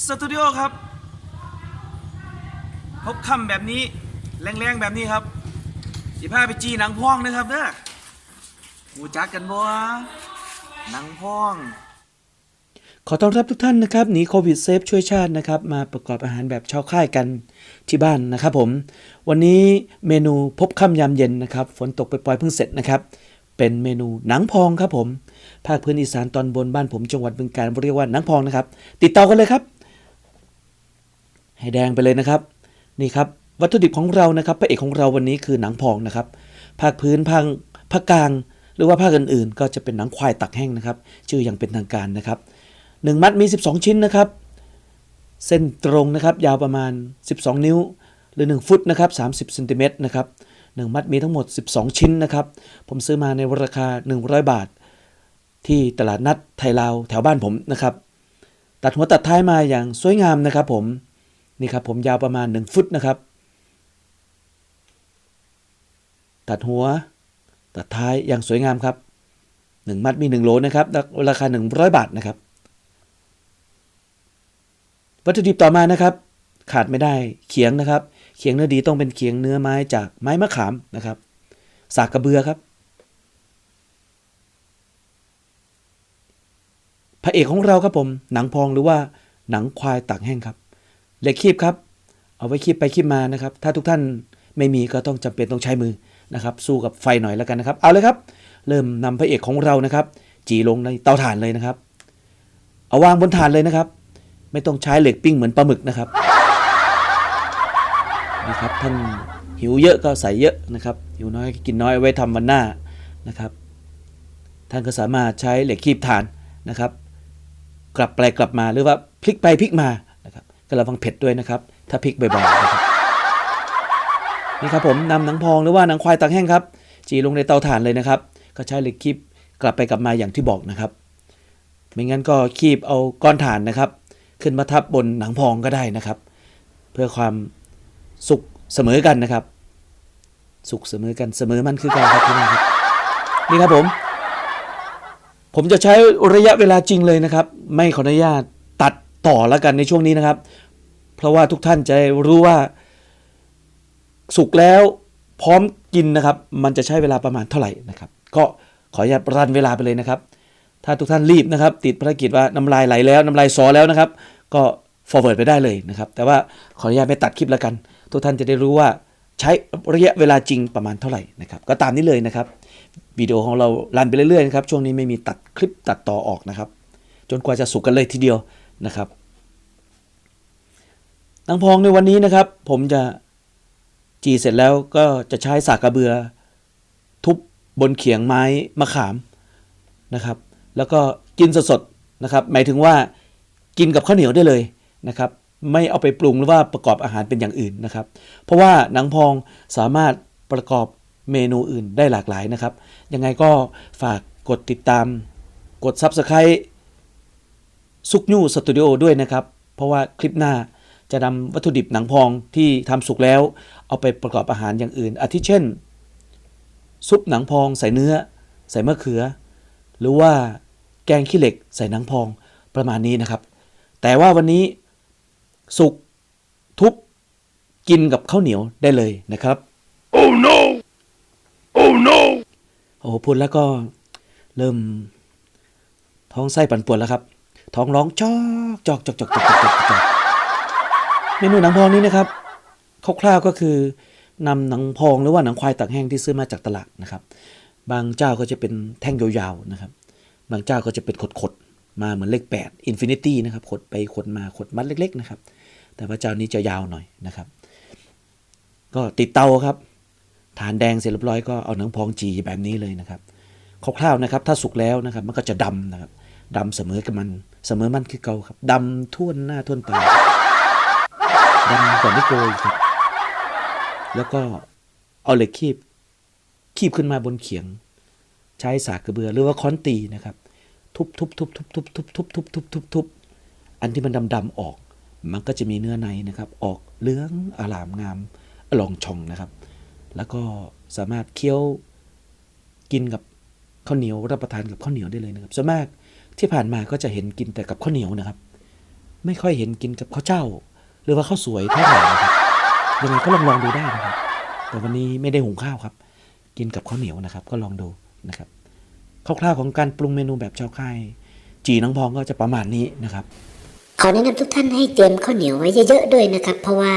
สตูดิโอครับพบค่ำแบบนี้ แรงๆ แบบนี้ครับสิพาไปจีหนังพ่องนะครับเด้อหูจักกันบ่หนังพ่อง ขอต้อนรับทุกท่านนะครับหนีโควิดเซฟช่วยชาตินะครับ มาประกอบอาหารแบบชาวค่ายกันที่บ้านนะครับผม วันนี้เมนูพบค่ำยามเย็นนะครับ ฝนตกไปปล่อยเพิ่งเสร็จนะครับ เป็นเมนูหนังพองครับผม ภาคพื้นอีสานตอนบนบ้านผมจังหวัดบึงกาฬเรียกว่าหนังพองนะครับ ติดต่อกันเลยครับ ให้แดงไปเลยนะครับ นี่ครับวัตถุดิบของเรานะครับพระเอกของเราวันนี้คือหนังพองนะครับภาคพื้นภาคภาคกลาง หรือว่าภาคอื่นๆ ก็จะเป็นหนังควายตักแห้งนะครับ ชื่ออย่างเป็นทางการนะครับ1มัดมี 12 ชิ้นนะครับ เส้นตรงนะครับ ยาวประมาณ 12 นิ้ว หรือ 1 ฟุตนะครับ30เซนติเมตรนะครับ1มัดมีทั้งหมด 12 ชิ้นนะครับ ผมซื้อมาในราคา 100 บาท ที่ตลาดนัดไทยลาวแถวบ้านผมนะครับ ตัดหัวตัดท้ายมาอย่างสวยงามนะครับผม นี่ครับผมยาวประมาณ 1 ฟุตนะครับ ตัดหัว ตัดท้ายอย่างสวยงามครับ 1 มัดมี 1 โหลนะครับ ราคา 100 บาทนะครับ วัตถุดิบต่อมานะครับ ขาดไม่ได้เขียงนะครับ เขียงเนื้อดีต้องเป็นเขียงเนื้อไม้จากไม้มะขามนะครับ สากกระเบือครับพระเอกของเราครับผม หนังพองหรือว่าหนังควายตากแห้งครับ เหล็กคีบครับ เอาไว้คีบไปคีบมานะครับ ถ้าทุกท่านไม่มีก็ต้องจำเป็นต้องใช้มือนะครับ สู้กับไฟหน่อยแล้วกันนะครับ เอาเลยครับ เริ่มนำพระเอกของเรานะครับ จีลงในเตาถ่านเลยนะครับ เอาวางบนถ่านเลยนะครับ ไม่ต้องใช้เหล็กปิ้งเหมือนปลาหมึกนะครับนะครับท่านหิวเยอะก็ใส่เยอะนะครับ หิวน้อยกินน้อยไว้ทำวันหน้านะครับ ท่านก็สามารถใช้เหล็กคีบถ่านนะครับ กลับไปกลับมาหรือว่าพลิกไปพลิกมา นะครับก็ระวังเผ็ดด้วยนะครับ ถ้าพลิกบ่อยๆนะครับนี่ครับผมนำหนังพองหรือว่าหนังควายตากแห้งครับ จีลงในเตาถ่านเลยนะครับ ก็ใช้เหล็กคีบกลับไปกลับมาอย่างที่บอกนะครับ ไม่งั้นก็คีบเอาก้อนถ่านนะครับ ขึ้นมาทับบนหนังพองก็ได้นะครับ เพื่อความสุกเสมอกันนะครับ สุกเสมอกันเสมอมันคือกันครับพี่น้องครับนี่ครับผม ผมจะใช้ระยะเวลาจริงเลยนะครับ ไม่ขออนุญาตตัดต่อแล้วกันในช่วงนี้นะครับ เพราะว่าทุกท่านจะได้รู้ว่า สุกแล้วพร้อมกินนะครับ มันจะใช้เวลาประมาณเท่าไหร่นะครับ ก็ขออนุญาตรันเวลาไปเลยนะครับ ถ้าทุกท่านรีบนะครับ ติดภารกิจว่าน้ำลายไหลแล้วน้ำลายซอแล้วนะครับ ก็ forward ไปได้เลยนะครับ แต่ว่าขออนุญาตไม่ตัดคลิปแล้วกัน ทุกท่านจะได้รู้ว่าใช้ระยะเวลาจริงประมาณเท่าไหร่นะครับ ก็ตามนี้เลยนะครับวิดีโอของเรารันไปเรื่อยๆนะครับช่วงนี้ไม่มีตัดคลิปตัดต่อออกนะครับ จนกว่าจะสุกกันเลยทีเดียวนะครับ นังพองในวันนี้นะครับ ผมจะจีเสร็จแล้วก็จะใช้สากกระเบือ ทุบบนเขียงไม้มะขามนะครับ แล้วก็กินสดๆนะครับ หมายถึงว่ากินกับข้าวเหนียวได้เลยนะครับ ไม่เอาไปปรุงหรือว่าประกอบอาหารเป็นอย่างอื่นนะครับ เพราะว่าหนังพองสามารถประกอบเมนูอื่นได้หลากหลายนะครับ ยังไงก็ฝากกดติดตาม กด Subscribe ซุกยูสตูดิโอด้วยนะครับ เพราะว่าคลิปหน้า จะนำวัตถุดิบหนังพองที่ทำสุกแล้ว เอาไปประกอบอาหารอย่างอื่น อาทิเช่น ซุปหนังพองใส่เนื้อ ใส่มะเขือ หรือว่าแกงขี้เหล็กใส่หนังพองประมาณนี้นะครับ แต่ว่าวันนี้สุกทุบกินกับข้าวเหนียวได้เลยนะครับ oh no oh no โอ้พูดแล้วก็เริ่มท้องไส้ปั่นปวดแล้วครับ ท้องร้องจอกจอกจอกจอกจอกจอกจอก เมนูหนังพองนี้นะครับคร่าวๆก็คือนำหนังพองหรือว่าหนังควายตากแห้งที่ซื้อมาจากตลาดนะครับ บางเจ้าก็จะเป็นแท่งยาวๆนะครับ บางเจ้าก็จะเป็นขดๆมาเหมือนเลข8 Infinity นะครับขดไปขดมาขดมัดเล็กๆนะครับ แต่ว่าเจ้านี้จะยาวหน่อยนะครับ ก็ติดเตาครับฐานแดงเสร็จเรียบร้อยก็เอาหนังพองจีแบบนี้เลยนะครับคร่าวๆนะครับถ้าสุกแล้วนะครับมันก็จะดำนะครับดำเสมอกับมันเสมอมันคือเกาครับดำท่วนหน้าท่วนตา ดำกว่าไม่โกยครับ แล้วก็เอาเหล็กคีบ คีบขึ้นมาบนเขียง ใช้สากกระเบือหรือว่าค้อนตีนะครับ ทุบทุบทุบทุบทุบทุบทุบทุบทุบทุบทุบอันที่มันดำๆออก มันก็จะมีเนื้อในนะครับ ออกเหลืองอลามงามอลองชองนะครับ แล้วก็สามารถเคี้ยวกินกับข้าวเหนียวรับประทานกับข้าวเหนียวได้เลยนะครับส่วนมากที่ผ่านมาก็จะเห็นกินแต่กับข้าวเหนียวนะครับ ไม่ค่อยเห็นกินกับข้าวเจ้า หรือว่าข้าวสวยเท่าไหร่นะครับยังไงก็ลองลองดูได้นะครับ แต่วันนี้ไม่ได้หุงข้าวครับ กินกับข้าวเหนียวนะครับ ก็ลองดูนะครับคร่าวๆของการปรุงเมนูแบบชาวค่ายจีน้องพองก็จะประมาณนี้นะครับขอแนะนำทุกท่านให้เตรียมข้าวเหนียวไว้เยอะๆด้วยนะครับ เพราะว่า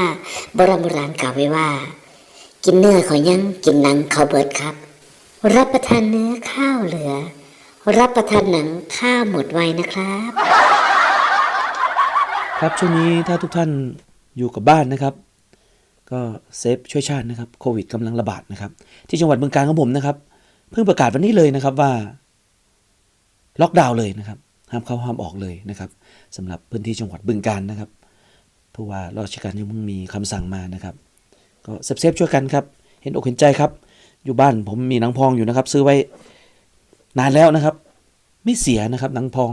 โบราณโบราณกล่าวไว้ว่า กินเนื้อเขายังกินหนังเขาเบิดครับ รับประทานเนื้อข้าวเหลือ รับประทานหนังข้าวหมดไวนะครับ ครับช่วงนี้ถ้าทุกท่านอยู่กับบ้านนะครับ ก็เซฟช่วยชาตินะครับโควิดกำลังระบาดนะครับ ที่จังหวัดบึงกาฬของผมนะครับ เพิ่งประกาศวันนี้เลยนะครับว่าล็อกดาวน์เลยนะครับ ห้ามเข้าห้ามออกเลยนะครับสำหรับพื้นที่จังหวัดบึงกาฬนะครับผู้ว่าราชการยังมึงมีคำสั่งมานะครับ ก็เซฟเซฟช่วยกันครับ เห็นอกเห็นใจครับ อยู่บ้านผมมีหนังพองอยู่นะครับ ซื้อไว้นานแล้วนะครับ ไม่เสียนะครับหนังพอง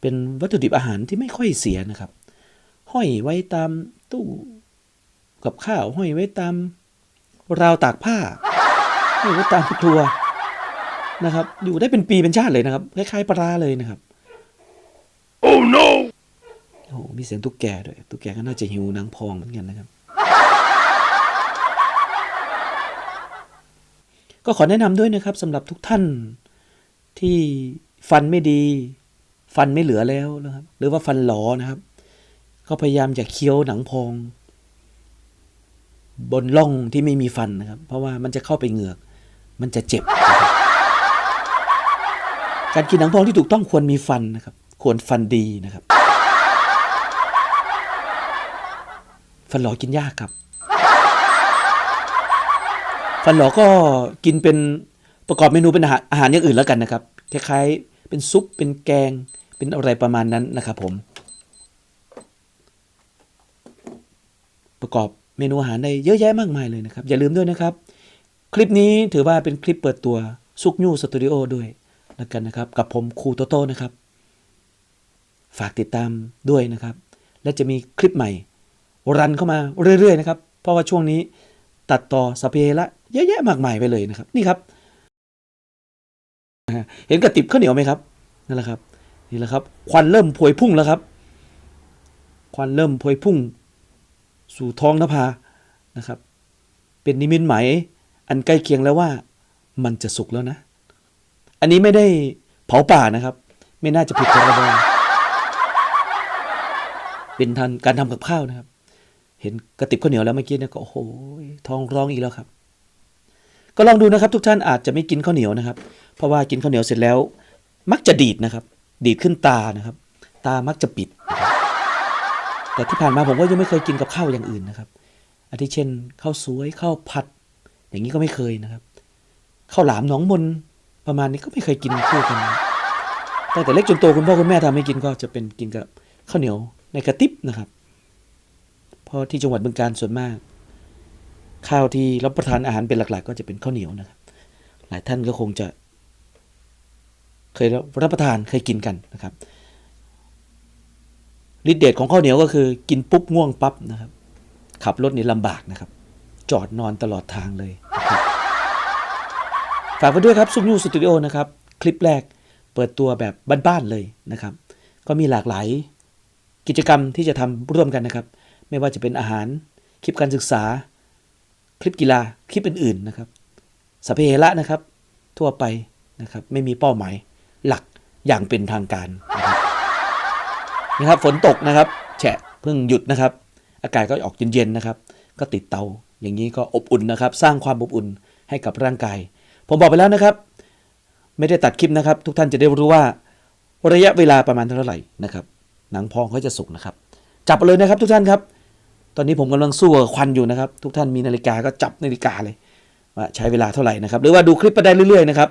เป็นวัตถุดิบอาหารที่ไม่ค่อยเสียนะครับ ห้อยไว้ตามตู้กับข้าวห้อยไว้ตามราวตากผ้าห้อยไว้ตามครัวนะครับ อยู่ได้เป็นปีเป็นชาติเลยนะครับคล้ายๆปลาร้าเลยนะครับ oh no โอ้โหมีเสียงตุ๊กแกด้วยตุ๊กแกก็น่าจะหิวหนังพองเหมือนกันนะครับ ก็ขอแนะนำด้วยนะครับสำหรับทุกท่านที่ฟันไม่ดี ฟันไม่เหลือแล้วนะครับ หรือว่าฟันหลอนะครับ ก็พยายามอย่าเคี้ยวหนังพอง บนร่องที่ไม่มีฟันนะครับ เพราะว่ามันจะเข้าไปเหงือก มันจะเจ็บบการกินหนังพองที่ถูกต้องควรมีฟันนะครับ ควรฟันดีนะครับ ฟันหลอกินยากครับ ฟันหลอก็กินเป็นประกอบเมนูเป็นอาหารอาหารอย่างอื่นแล้วกันนะครับคล้ายๆ เป็นซุป เป็นแกง เป็นอะไรประมาณนั้นนะครับผม ประกอบเมนูอาหารได้เยอะแยะมากมายเลยนะครับ อย่าลืมด้วยนะครับ คลิปนี้ถือว่าเป็นคลิปเปิดตัวซุกยูสตูดิโอด้วยแล้วกันนะครับ กับผมครูโตโต้นะครับ ฝากติดตามด้วยนะครับ และจะมีคลิปใหม่รันเข้ามาเรื่อยๆนะครับ เพราะว่าช่วงนี้ตัดต่อสพเพละเยอะแยะมากมายไปเลยนะครับ นี่ครับ เห็นกระติบข้าวเหนียวไหมครับนั่นแหละครับนี่แหละครับ ควันเริ่มพวยพุ่งแล้วครับ ควันเริ่มพวยพุ่ง สู่ท้องนภานะครับ เป็นนิมิตหมายอันใกล้เคียงแล้วว่า มันจะสุกแล้วนะ อันนี้ไม่ได้เผาป่านะครับ ไม่น่าจะผิดพรบเป็นทันการทำกับข้าวนะครับ เห็นกระติบข้าวเหนียวแล้วเมื่อกี้เนี่ยก็โอ้โหท้องร้องอีกแล้วครับ ก็ลองดูนะครับทุกท่านอาจจะไม่กินข้าวเหนียวนะครับ เพราะว่ากินข้าวเหนียวเสร็จแล้ว มักจะดีดนะครับ ดีดขึ้นตานะครับ ตามักจะปิด แต่ที่ผ่านมาผมก็ยังไม่เคยกินกับข้าวอย่างอื่นนะครับอาทิเช่นข้าวสวยข้าวผัด อย่างนี้ก็ไม่เคยนะครับข้าวหลามหนองมนประมาณนี้ก็ไม่เคยกินคู่กันตั้งแต่เล็กจนโตคุณพ่อคุณแม่ทำให้กินก็จะเป็นกินกับข้าวเหนียวในกระติบนะครับ เพราะที่จังหวัดบึงการส่วนมาก ข้าวที่รับประทานอาหารเป็นหลัก ๆ ก็จะเป็นข้าวเหนียวนะครับ หลายท่านก็คงจะ เคยรับประทานเคยกินกันนะครับฤทธิ์เดชของข้าวเหนียวก็คือ กินปุ๊บง่วงปั๊บนะครับ ขับรถนี่ลำบากนะครับ จอดนอนตลอดทางเลย ฝากไว้ด้วยครับซุปยูสตูดิโอนะครับ คลิปแรกเปิดตัวแบบบ้านๆเลยนะครับ ก็มีหลากหลายกิจกรรมที่จะทำร่วมกันนะครับ ไม่ว่าจะเป็นอาหารคลิปการศึกษา คลิปกีฬาคลิปอื่นๆนะครับสัพเพเหระนะครับ ทั่วไปนะครับ ไม่มีเป้าหมายหลักอย่างเป็นทางการนะครับนี่ครับฝนตกนะครับ แฉะเพิ่งหยุดนะครับ อากาศก็ออกเย็นๆนะครับ ก็ติดเตาอย่างนี้ก็อบอุ่นนะครับ สร้างความอบอุ่นให้กับร่างกาย ผมบอกไปแล้วนะครับ ไม่ได้ตัดคลิปนะครับ ทุกท่านจะได้รู้ว่าระยะเวลาประมาณเท่าไหร่นะครับ หนังพองเขาจะสุกนะครับ จับเลยนะครับทุกท่านครับ อนนี้ผมกำลังสู้กับควันอยู่นะครับ ทุกท่านมีนาฬิกาก็จับนาฬิกาเลยว่าใช้เวลาเท่าไหร่นะครับ หรือว่าดูคลิปไปได้เรื่อยๆนะครับ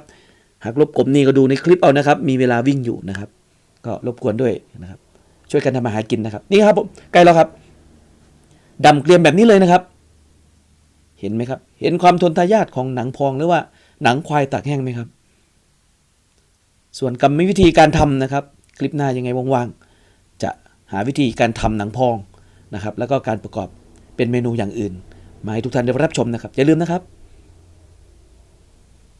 หากรบกลมนี่ก็ดูในคลิปเอานะครับ มีเวลาวิ่งอยู่นะครับ ก็รบกวนด้วยนะครับ ช่วยกันทำมาหากินนะครับ นี่ครับผมใกล้แล้วครับดำเกลียมแบบนี้เลยนะครับ เห็นไหมครับ เห็นความทนทายาทของหนังพองหรือว่าหนังควายตากแห้งไหมครับ ส่วนกรรมวิธีการทำนะครับ คลิปหน้ายังไงว่างๆจะหาวิธีการทำหนังพอง นะครับแล้วก็การประกอบเป็นเมนูอย่างอื่น มาให้ทุกท่านได้รับชมนะครับ อย่าลืมนะครับ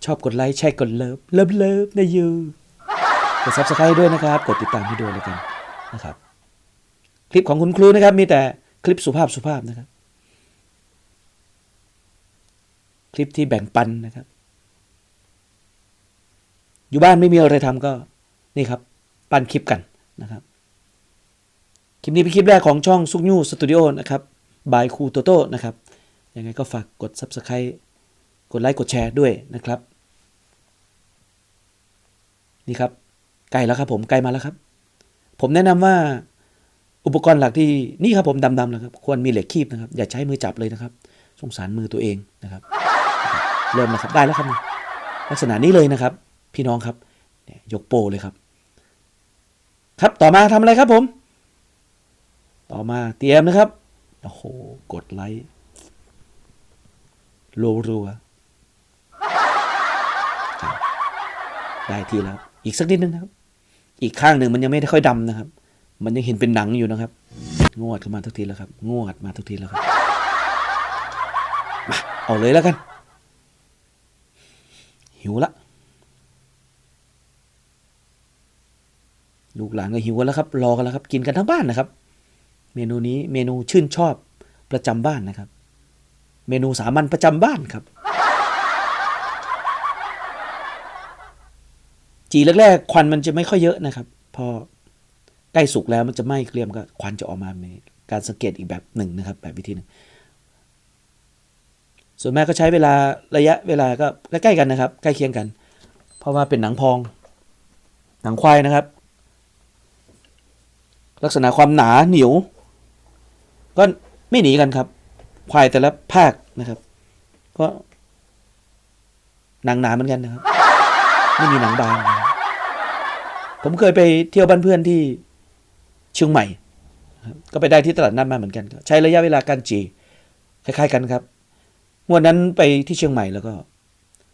ชอบกดไลค์ใช่กดเลิฟเลิฟเลิฟนะยูกดซับสไครต์ด้วยนะครับ กดติดตามให้ด้วยแล้วกันนะครับ คลิปของคุณครูนะครับ มีแต่คลิปสุภาพสุภาพนะครับ คลิปที่แบ่งปันนะครับ อยู่บ้านไม่มีอะไรทำก็นี่ครับ ปั้นคลิปกันนะครับ คลิปนี้เป็นคลิปแรกของช่องซุกยูสตูดิโอนะครับบายครูโตโต้นะครับ ยังไงก็ฝากกด Subscribe กดไลค์กดแชร์ด้วยนะครับ นี่ครับใกล้แล้วครับผมใกล้มาแล้วครับ ผมแนะนำว่าอุปกรณ์หลักที่นี่ครับผมดำๆนะครับ ควรมีเหล็กคีบนะครับ อย่าใช้มือจับเลยนะครับ สงสารมือตัวเองนะครับ เริ่มแล้วครับได้แล้วครับ ลักษณะนี้เลยนะครับ พี่น้องครับยกโปเลยครับ ครับต่อมาทำอะไรครับผม ต่อมาเตรียมนะครับ โอ้โห กดไลค์รัวรับได้ทีแล้ว อีกสักนิดนึงนะครับ อีกข้างหนึ่งมันยังไม่ได้ค่อยดำนะครับ มันยังเห็นเป็นหนังอยู่นะครับ งวดขึ้นมาทุกทีแล้วครับงวดมาทุกทีแล้วครับมาเอาเลยแล้วกัน หิวละลูกหลานก็หิวกันแล้วครับ รอกันแล้วครับ กินกันทั้งบ้านนะครับ เมนูนี้เมนูชื่นชอบประจำบ้านนะครับ เมนูสามัญประจำบ้านครับ จีแรกๆควันมันจะไม่ค่อยเยอะนะครับ พอใกล้สุกแล้วมันจะไหม้เกรียมก็ควันจะออกมามีการสังเกตอีกแบบหนึ่งนะครับ แบบวิธีหนึ่งส่วนมากก็ใช้เวลาระยะเวลาก็ใกล้ๆกันนะครับ ใกล้เคียงกัน เพราะว่าเป็นหนังพอง หนังควายนะครับ ลักษณะความหนาเหนียว ก็ไม่หนีกันครับ ควายแต่ละภาคนะครับ ก็หนังหนาเหมือนกันนะครับ ไม่มีหนังบางผมเคยไปเที่ยวบ้านเพื่อนที่เชียงใหม่ ก็ไปได้ที่ตลาดนัดมาเหมือนกัน ใช้ระยะเวลาการจีคล้ายๆกันครับวันนั้นไปที่เชียงใหม่แล้วก็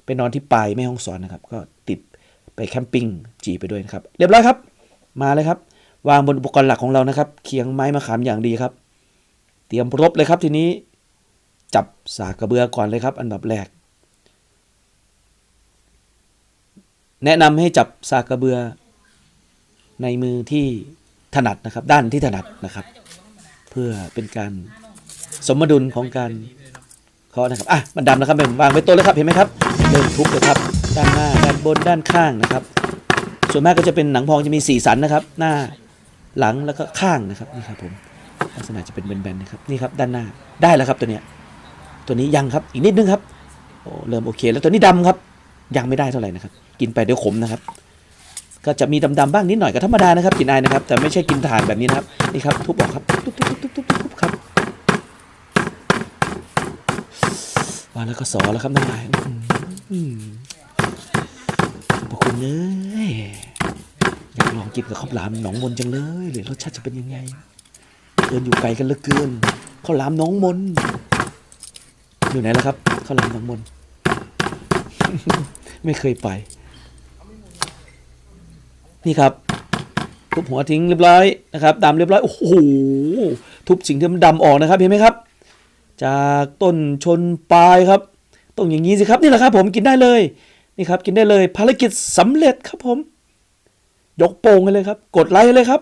ไปนอนที่ปลายแม่ห้องสอนนะครับ ก็ติดไปแคมปิ้งจีไปด้วยนะครับ เรียบร้อยครับ มาเลยครับ วางบนอุปกรณ์หลักของเรานะครับ เคียงไม้มะขามอย่างดีครับ เตรียมรบเลยครับทีนี้ จับสากกระเบือก่อนเลยครับ อันดับแรก แนะนำให้จับสากกระเบือ ในมือที่ถนัดนะครับ ด้านที่ถนัดนะครับ เพื่อเป็นการสมดุลของการเคาะนะครับอะมันดำนะครับผมวางไว้โต๊ะเลยครับเห็นไหมครับเริ่มทุบเลยครับ ด้านหน้าด้านบนด้านข้างนะครับ ส่วนมากก็จะเป็นหนังพองจะมีสีสันนะครับ หน้าหลังแล้วก็ข้างนะครับนี่ครับผม ลักษณะจะเป็นแบนๆนะครับนี่ครับด้านหน้าได้แล้วครับตัวเนี้ยตัวนี้ยังครับอีกนิดนึงครับโอ้เริ่มโอเค แล้วตัวนี้ดำครับ ยังไม่ได้เท่าไหร่นะครับ กินไปเดี๋ยวขมนะครับ ก็จะมีดำๆบ้างนิดหน่อยก็ธรรมดานะครับกินไอายนะครับ แต่ไม่ใช่กินถ่านแบบนี้นะครับนี่ครับทุบออกครับทุบๆๆๆๆๆครับวาแล้วก็สอแล้วครับน้ำลายขอบพระคุณเลยอยากลองกินกับข้าวหลามหนองมนจังเลยหรือรสชาติจะเป็นยังไง เดินอยู่ไกลกันเหลือเกินข้าวหลามหนองมน อยู่ไหนแล่ะครับข้าวหลามหนองมน ไม่เคยไป นี่ครับ ทุบหัวทิ้งเรียบร้อยนะครับดำเรียบร้อยโอ้โหทุบสิ่งที่มันดำออกนะครับเห็นไหมครับ จากต้นชนปลายครับต้องอย่างนี้สิครับนี่แหละครับ ผมกินได้เลยนี่ครับ กินได้เลยภารกิจสำเร็จครับผม ยกโป่งกันเลยครับ กดไลค์เลยครับ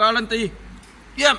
การันตี เยี่ยม